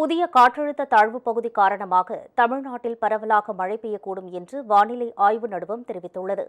புதிய காற்றழுத்த தாழ்வு பகுதி காரணமாக தமிழ்நாட்டில் பரவலாக மழை பெய்யக்கூடும் என்று வானிலை ஆய்வு நடுவம் தெரிவித்துள்ளது.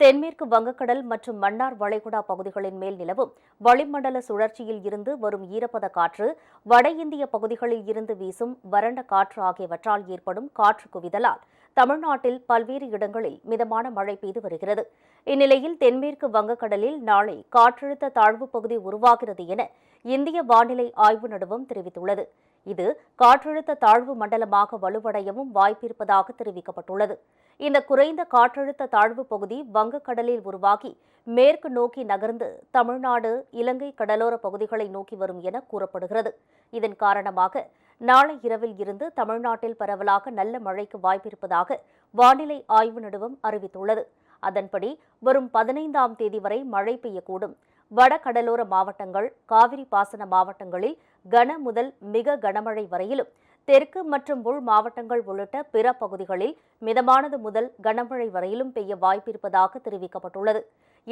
தென்மேற்கு வங்கக்கடல் மற்றும் மன்னார் வளைகுடா பகுதிகளின் மேல் நிலவும் வளிமண்டல சுழற்சியில் இருந்து வரும் ஈரப்பத காற்று வட இந்திய பகுதிகளில் இருந்து வீசும் வறண்ட காற்று ஆகியவற்றால் ஏற்படும் காற்று குவிதலால் தமிழ்நாட்டில் பல்வேறு இடங்களில் மிதமான மழை பெய்து வருகிறது. இந்நிலையில் தென்மேற்கு வங்கக்கடலில் நாளை காற்றழுத்த தாழ்வு பகுதி உருவாகிறது என இந்திய வானிலை ஆய்வு நடுவம் தெரிவித்துள்ளது. இது காற்றழுத்த தாழ்வு மண்டலமாக வலுவடையவும் வாய்ப்பிருப்பதாக தெரிவிக்கப்பட்டுள்ளது. இந்த குறைந்த காற்றழுத்த தாழ்வு பகுதி வங்கக்கடலில் உருவாகி மேற்கு நோக்கி நகர்ந்து தமிழ்நாடு இலங்கை கடலோர பகுதிகளை நோக்கி வரும் என கூறப்படுகிறது. இதன் காரணமாக நாளை இரவில் இருந்து தமிழ்நாட்டில் பரவலாக நல்ல மழைக்கு வாய்ப்பிருப்பதாக வானிலை ஆய்வு நிறுவனம் அறிவித்துள்ளது. அதன்படி வரும் பதினைந்தாம் தேதி வரை மழை பெய்யக்கூடும். வட கடலோர மாவட்டங்கள் காவிரி பாசன மாவட்டங்களில் கன முதல் மிக கனமழை வரையிலும் தெற்கு மற்றும் உள் மாவட்டங்கள் உள்ளிட்ட பிற பகுதிகளில் மிதமானது முதல் கனமழை வரையிலும் பெய்ய வாய்ப்பிருப்பதாக தெரிவிக்கப்பட்டுள்ளது.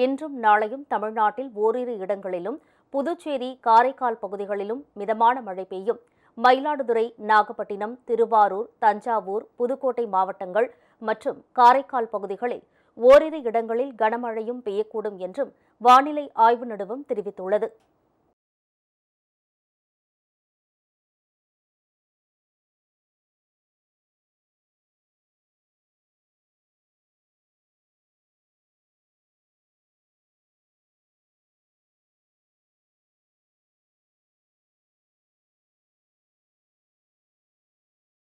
இன்றும் நாளையும் தமிழ்நாட்டில் ஓரிரு இடங்களிலும் புதுச்சேரி காரைக்கால் பகுதிகளிலும் மிதமான மழை பெய்யும். மயிலாடுதுறை நாகப்பட்டினம் திருவாரூர் தஞ்சாவூர் புதுக்கோட்டை மாவட்டங்கள் மற்றும் காரைக்கால் பகுதிகளில் ஓரிரு இடங்களில் கனமழையும் பெய்யக்கூடும் என்றும் வானிலை ஆய்வு நடுவம் தெரிவித்துள்ளது.